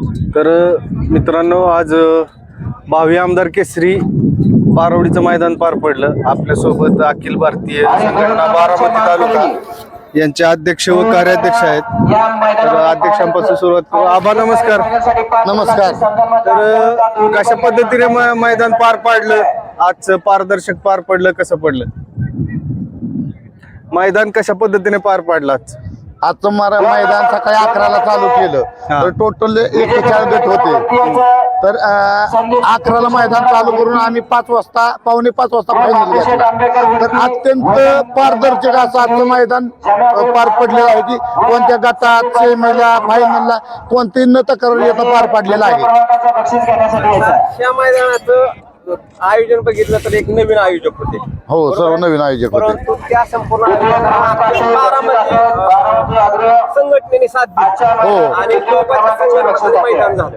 तर मित्रांनो आज भावी आमदार केसरी बारावडीचं मैदान पार पडलं. आपल्यासोबत अखिल भारतीय संघटना बारामती तालुका यांचे अध्यक्ष व कार्याध्यक्ष आहेत. तर अध्यक्षांपासून सुरुवात करू. आबा नमस्कार. नमस्कार. तर कशा पद्धतीने मैदान पार पाडलं? आजचं पारदर्शक पार पडलं कसं पडलं? मैदान कशा पद्धतीने पार पाडलं आज? आजचं मरा मैदान सकाळी अकराला चालू केलं. तर टोटल एकेचाळीस गट होते. तर अकराला मैदान चालू करून आम्ही पाच वाजता पावणे पाच वाजता फायनल घेतला तर अत्यंत पारदर्शक असं आजचं मैदान पार पडलेलं आहे की कोणत्या गटात सेमीला फायनलला कोणतीही न तक्रार येता पार पाडलेलं आहे. या मैदानाचं आयोजन बघितलं तर एक नवीन आयोजक होते. हो सर्व नवीन आयोजक होते. परंतु त्या संपूर्ण आयोजनाला बारामती अं, संघटनेने साथ दिली. हो. आणि लोकांच्या संघटनेचं मैदान झालं.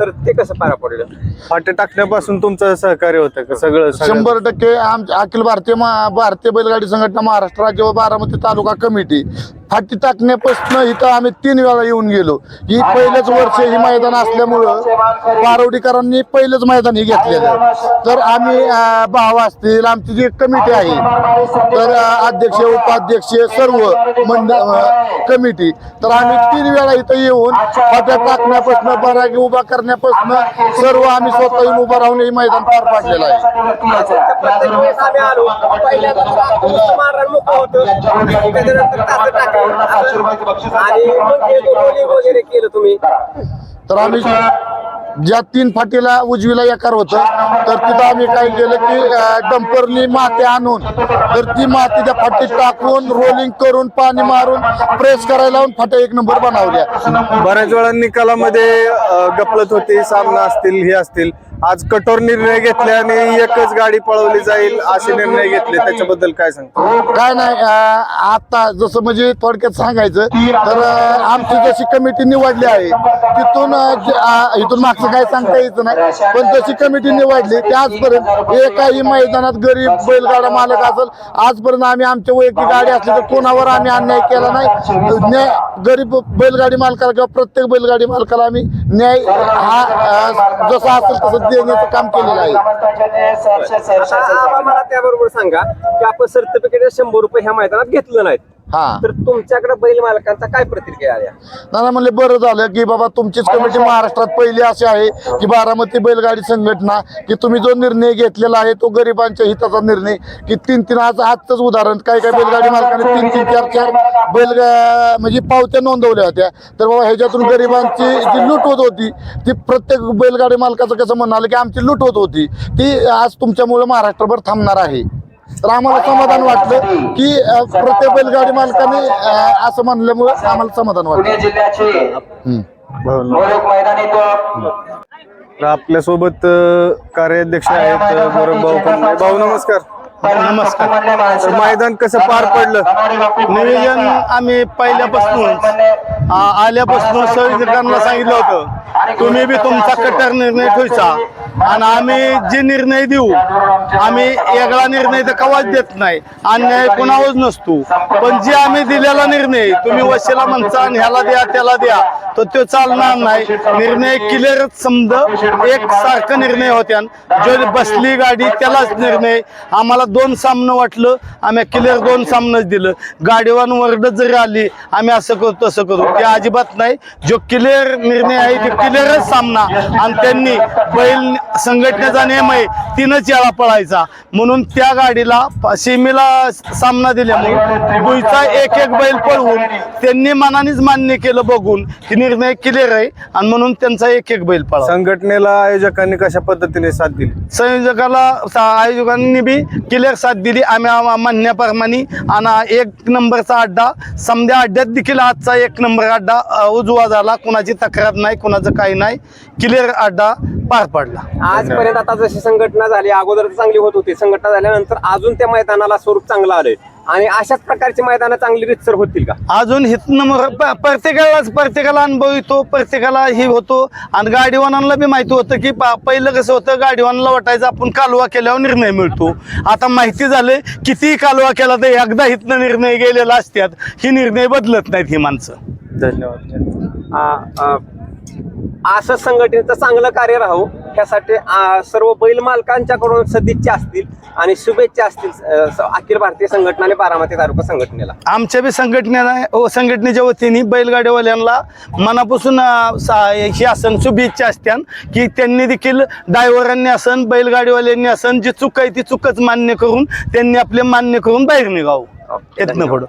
तर ते कसं पार पडलं? फाटे टाकण्यापासून तुमचं सहकार्य होतं का? सगळं सगळं? शंभर टक्के आमच्या अखिल भारतीय मा- भारतीय बैलगाडी संघटना महाराष्ट्र राज्य व बारामती तालुका कमिटी फाटी टाकण्यापासून इथं आम्ही तीन वेळा येऊन गेलो. ही पहिलंच वर्ष ही मैदान असल्यामुळं पारवडीकरांनी पहिलंच मैदान हे घेतलेलं तर आम्ही भाव असतील आमची जी कमिटी आहे तर अध्यक्ष उपाध्यक्ष सर्व मंडळ कमिटी तर आम्ही तीन वेळा इथं येऊन फाट्या टाकण्यापासून बरागी उभा करण्यापासून सर्व आम्ही स्वतः येऊन उभा राहून हे मैदान पार पाडलेलं आहे. तर आम्ही ज्या तीन फाटीला उजवीला एकार होतं तर तिथं आम्ही काय केलं की डंपरनी माती आणून तर ती माती त्या फाटीत टाकून रोलिंग करून पाणी मारून प्रेस करायला लावून फाट्या एक नंबर बनवल्या. बऱ्याच वेळा निकालामध्ये गपलत होती सामना असतील हे असतील. आज कठोर निर्णय घेतले आणि एकच गाडी पळवली जाईल असे निर्णय घेतले. त्याच्याबद्दल काय सांगतो? काय नाही आता जसं म्हणजे थोडक्यात सांगायचं तर आमची जशी कमिटी निवडली आहे तिथून इथून मागचं काय सांगता यायचं नाही पण जशी कमिटी निवडली ते आजपर्यंत एकाही मैदानात गरीब बैलगाडा मालक असेल आजपर्यंत आम्ही आमच्या वैयक्तिक गाडी असली तर कोणावर आम्ही अन्याय केला नाही. न्याय गरीब बैलगाडी मालकाला किंवा प्रत्येक बैलगाडी मालकाला आम्ही न्याय हा जसा असेल तसं देण्याचं काम केलेलं आहे. आता मला त्याबरोबर सांगा की आपण सर्टिफिकेट शंभर रुपये ह्या मैदानात घेतलं नाहीत. हा. तर तुमच्याकडे बैल मालकांचा काय प्रतिक्रिया आल्या नाना म्हणले बरं झालं की बाबा तुमचीच कमिटी महाराष्ट्रात पहिली अशी आहे की बारामती बैलगाडी संघटना की तुम्ही जो निर्णय घेतलेला आहे तो गरिबांच्या हिताचा निर्णय की तीन तीन आज आजच उदाहरण काय काय बैलगाडी मालकाने तीन तीन चार चार बैल म्हणजे पावत्या नोंदवल्या होत्या. तर बाबा ह्याच्यातून गरिबांची जी लूट होत होती ती प्रत्येक बैलगाडी मालकाचं कसं म्हणाल की आमची लूट होत होती. ती आज तुमच्यामुळे महाराष्ट्रभर थांबणार आहे. तर आम्हाला समाधान वाटलं की प्रत्येक बैलगाडी मालकाने असं म्हणल्यामुळे आम्हाला समाधान वाटलं. आपल्यासोबत कार्याध्यक्ष आहेत भाऊ. भाऊ नमस्कार. नमस्कार. मैदान कसं पार पडलं? नियोजन आम्ही पहिल्यापासून आल्यापासून संयोजकांना सांगितलं होतं. तुम्ही बी तुमचा कट्टर निर्णय ठेवायचा आणि आम्ही जे निर्णय देऊ आम्ही वेगळा निर्णय तर कवाच देत नाही. अन्याय कोणावरच नसतो. पण जे आम्ही दिलेला निर्णय तुम्ही वशीला म्हणता आणि ह्याला द्या त्याला द्या तर तो चालणार नाही. निर्णय क्लिअरच समज एक सारखा निर्णय होत्या जो बसली गाडी त्यालाच निर्णय. आम्हाला दोन सामनं वाटलं आम्ही क्लिअर दोन सामनंच दिलं. गाडीवान वर्ड जरी आली आम्ही असं करू तसं करू ते अजिबात नाही. जो क्लिअर निर्णय आहे ते क्लिअरच सामना. आणि त्यांनी बैल संघटनेचा नियम आहे तीनच याला पळायचा. म्हणून त्या गाडीला सीमेला सामना दिल्यामुळे गुईचा एक एक बैल पळवून त्यांनी मनानेच मान्य केलं बघून की निर्णय क्लिअर आहे. आणि म्हणून त्यांचा एक एक बैल पळा संघटनेला आयोजकांनी कशा पद्धतीने साथ दिली? संयोजकाला आयोजकांनी बी क्लिअर साथ दिली. आम्ही आम- म्हणण्याप्रमाणे आणि एक नंबरचा अड्डा समध्या अड्ड्यात देखील आजचा एक नंबर अड्डा अ, उजवा झाला. कुणाची तक्रार नाही कुणाचं काही नाही. क्लिअर अड्डा पार पडला. आजपर्यंत आता जशी संघटना झाली अगोदर चांगली होत होती. संघटना झाल्यानंतर अजून त्या मैदानाला स्वरूप चांगलं आलंय. आणि अशाच प्रकारची मैदानं चांगली रितसर होतील का? अजून प- प्रत्येकालाच प्रत्येकाला अनुभव येतो प्रत्येकाला हे होतो. आणि गाडीवानांना बी माहिती होतं की पहिलं कसं होतं गाडीवानाला वाटायचं आपण कालवा केल्यावर निर्णय मिळतो. आता माहिती झाले किती कालवा केला तर एकदा हितनं निर्णय गेलेला असतात ही निर्णय बदलत नाहीत ही माणसं. धन्यवाद. असं संघटनेचं चांगलं कार्य राहू ह्यासाठी सर्व बैल मालकांच्याकडून सदिच्छा असतील आणि शुभेच्छा असतील अखिल भारतीय संघटना आणि बारामती तालुका संघटनेला. आमच्या बी संघटनेला व संघटनेच्या वतीने बैलगाडीवाल्यांना मनापासून ही असन शुभेच्छा असत्यान की त्यांनी देखील ड्रायव्हरांनी असन बैलगाडीवाल्यांनी असन जी चूक आहे ती चूकच मान्य करून त्यांनी आपले मान्य करून बाहेर निघावं. येत. पुढं.